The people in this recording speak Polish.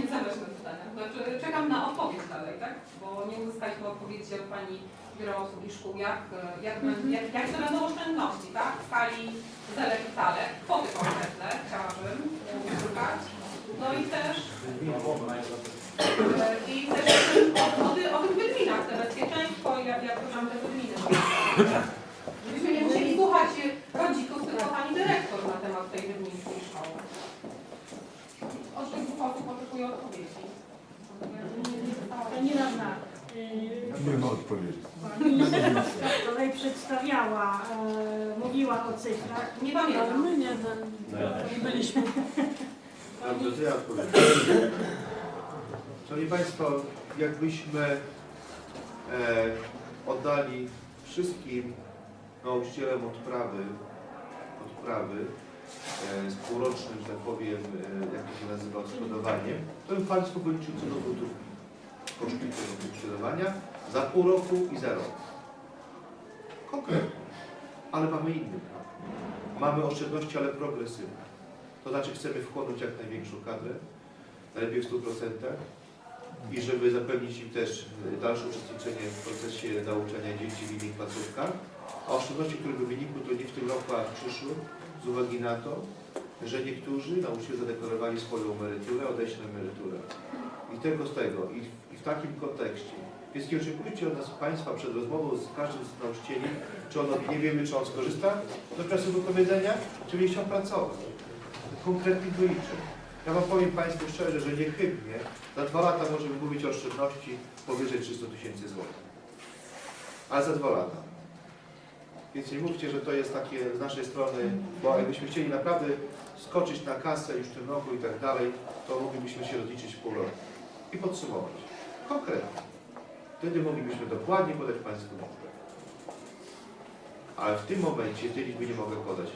Niezależne pytania. Znaczy, czekam na odpowiedź dalej, tak? Bo nie uzyskaliśmy odpowiedzi od Pani Biura Obsługi Szkół, jak, jak, Mhm. jak, jak to będą oszczędności, tak? W skali zelek i talek, kwoty konkretne chciałabym uzyskać. No i też, e, i też o, o, o tych wydminach, te bezpieczeństwo, jak, jak to tam te wydminy. Żebyśmy nie musieli słuchać rodziców, tylko Pani Dyrektor na temat tej wydmińskiej szkoły. Od tych dwóch osób oczekuję odpowiedzi. Nie, radna, y, Nie ma odpowiedzi. wczoraj przedstawiała, e, mówiła o cyfrach. Nie Ale pamiętam. my nie, nie byliśmy. Dobrze, to ja odpowiem. Szanowni Państwo, jakbyśmy e, oddali wszystkim nauczycielom odprawy, odprawy z półrocznym, że tak powiem, e, jak to się nazywa, odszkodowaniem, to bym Państwu wyliczył co do złotówki koszty tego funkcjonowania za pół roku i za rok. Konkretnie. Ale mamy inny plan. Mamy oszczędności, ale progresywne. To znaczy chcemy wchłonąć jak największą kadrę, najlepiej w 100% i żeby zapewnić im też y, dalsze uczestniczenie w procesie nauczania dzieci w innych placówkach. A oszczędności, które by wynikły to nie w tym roku, a w przyszłym, z uwagi na to, że niektórzy nauczyciele zadeklarowali swoją emeryturę, odejść na emeryturę. I tylko z tego, i w, i w takim kontekście. Więc nie oczekujcie od nas Państwa przed rozmową z każdym z nauczycieli, czy on nie wiemy, czy on skorzysta z czasu wypowiedzenia, czy będzie chciał pracować konkretnych wyliczeń. Ja Wam powiem Państwu szczerze, że niechybnie za dwa lata możemy mówić o oszczędności powyżej 300 tysięcy złotych. Ale za dwa lata. Więc nie mówcie, że to jest takie z naszej strony, bo jakbyśmy chcieli naprawdę skoczyć na kasę już w tym roku i tak dalej, to moglibyśmy się rozliczyć w pół roku i podsumować. Konkretnie. Wtedy moglibyśmy dokładnie podać Państwu liczbę. Ale w tym momencie tej liczby nie mogę podać.